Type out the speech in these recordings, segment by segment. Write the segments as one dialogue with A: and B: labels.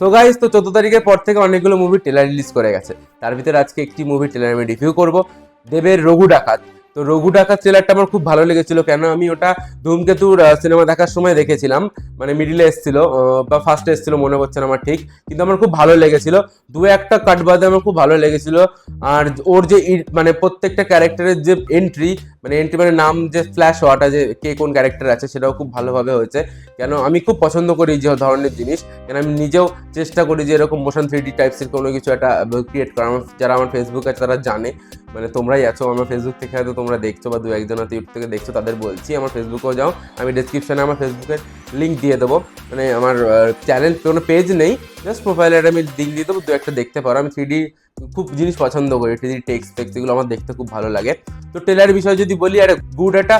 A: তো গাইস তো চোদ্দ তারিখের পর থেকে অনেকগুলো মুভি ট্রেলার রিলিজ করে গেছে। তার ভিতরে আজকে একটি মুভি ট্রেলার আমি রিভিউ করব। দেবের রঘু ডাকাত। তো রঘু ডাকাত ট্রেলারটা আমার খুব ভালো লেগেছিল, কেন আমি ওটা ধূমকেতুর সিনেমা দেখার সময় দেখেছিলাম। মানে মিডিলে এসেছিল বা ফার্স্টে এসেছিল, মনে পড়ছে না আমার ঠিক। কিন্তু আমার খুব ভালো লেগেছিল। দু একটা কাট বাদে আমার খুব ভালো লেগেছিল। আর ওর যে মানে প্রত্যেকটা ক্যারেক্টারের যে এন্ট্রি মানে এন্ট্রি মানে নাম যে ফ্ল্যাশ হওয়াটা যে কে কোন ক্যারেক্টার আছে সেটাও খুব ভালোভাবে হয়েছে। কেন আমি খুব পছন্দ করি যে ধরনের জিনিস। কেন আমি নিজেও চেষ্টা করি যে এরকম মোশন থ্রি ডি টাইপসের কোনো কিছু একটা ক্রিয়েট করা। আমার, যারা আমার ফেসবুক আছে তারা জানে। মানে তোমরাই আছো, আমার ফেসবুক থেকে হয়তো তোমরা দেখছ বা দু একজন হয়তো ইউটিউব থেকে দেখছ, তাদের বলছি, আমার ফেসবুকেও যাও। আমি ডিসক্রিপশনে আমার ফেসবুকের লিঙ্ক দিয়ে দেবো। মানে আমার চ্যানেল কোনো পেজ নেই। জাস্ট প্রোফাইলের আমি লিঙ্ক দিয়ে দেবো, দু একটা দেখতে পারো। আমি থ্রি খুব জিনিস পছন্দ করি টেক্সট টেক্সট এগুলো আমার দেখতে খুব ভালো লাগে। তো টেলার বিষয়ে যদি বলি একটা গুড একটা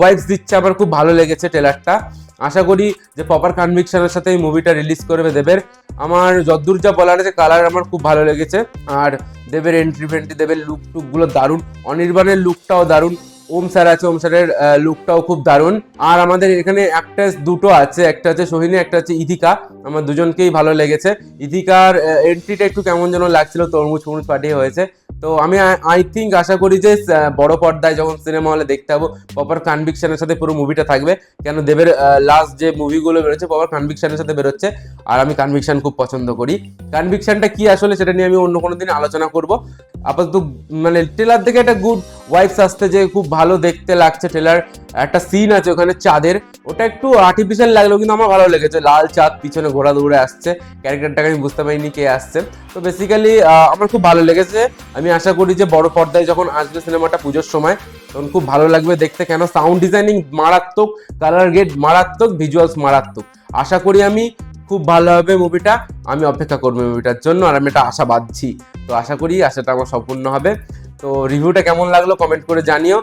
A: ওয়াইবস দিচ্ছে, আমার খুব ভালো লেগেছে টেলারটা আশা করি যে প্রপার কনভিকশনের সাথে এই মুভিটা রিলিজ করবে দেবের। আমার যদ্দূর যা বলার আছে কালার আমার খুব ভালো লেগেছে। আর দেবের এন্ট্রি ফেন্ট্রি দেবের লুক টুকগুলো দারুণ। অনির্বাণের লুকটাও দারুণ। ওম স্যার আছে, ওম স্যারের লুকটাও খুব দারুণ। আর আমাদের এখানে অ্যাক্ট্রেস দুটো আছে, একটা হচ্ছে সোহিনী, একটা হচ্ছে ইথিকা। আমার দুজনকেই ভালো লেগেছে। ইথিকার এন্ট্রিটা একটু কেমন যেন লাগছিল, তরমুজ ফরমুজ পাঠিয়ে হয়েছে। তো আমি আই থিঙ্ক আশা করি যে বড় পর্দায় যখন সিনেমা হলে দেখতে পাবো প্রপার কনভিকশনের সাথে পুরো মুভিটা থাকবে। কেন, দেবের লাস্ট যে মুভিগুলো বেরোচ্ছে প্রপার কনভিকশনের সাথে বেরোচ্ছে। আর আমি কনভিকশন খুব পছন্দ করি। কনভিকশনটা কি আসলে, সেটা নিয়ে আমি অন্য কোনো দিন আলোচনা করব। আপাতত মানে ট্রেলার দেখে একটা গুড ওয়াইফস আসতে যে, খুব ভালো দেখতে লাগছে ট্রেলার একটা সিন আছে ওখানে চাঁদের। ওটা একটু আর্টিফিশিয়াল লাগল, কিন্তু আমার ভালো লেগেছে। লাল চাঁদ পিছনে ঘোরা দৌড়ে আসছে। ক্যারেক্টারটাকে আমি বুঝতে পারিনি কে আসছে। তো বেসিক্যালি আমার খুব ভালো লেগেছে। আমি আশা করি যে বড় পর্দায় যখন আসবে সিনেমাটা পুজোর সময়, তখন খুব ভালো লাগবে দেখতে। কেন? সাউন্ড ডিজাইনিং মারাত্মক কালার গেট মারাত্মক ভিজুয়ালস মারাত্মক। আশা করি আমি খুব ভালো হবে মুভিটা আমি অপেক্ষা করব মুভিটার জন্য, আর আমি এটা আশা বাঁধছি। তো আশা করি আশাটা আমার সম্পূর্ণ হবে। তো রিভিউটা কেমন লাগল কমেন্ট করে জানিও।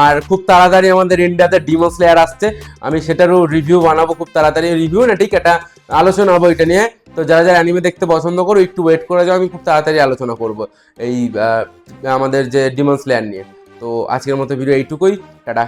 A: আর খুব তাড়াতাড়ি আমাদের ইন্ডিয়াতে ডিমো স্লেয়ার আসছে। আমি সেটারও রিভিউ বানাবো খুব তাড়াতাড়ি। রিভিউ না, ঠিক এটা আলোচনা হব এটা নিয়ে। তো যারা যারা অ্যানিমে দেখতে পছন্দ করো, একটু ওয়েট করে যাও, আমি খুব তাড়াতাড়ি আলোচনা করব এই আমাদের যে ডিমন স্লেয়ার নিয়ে। তো আজকের মতো ভিডিও এইটুকুই, টাটা।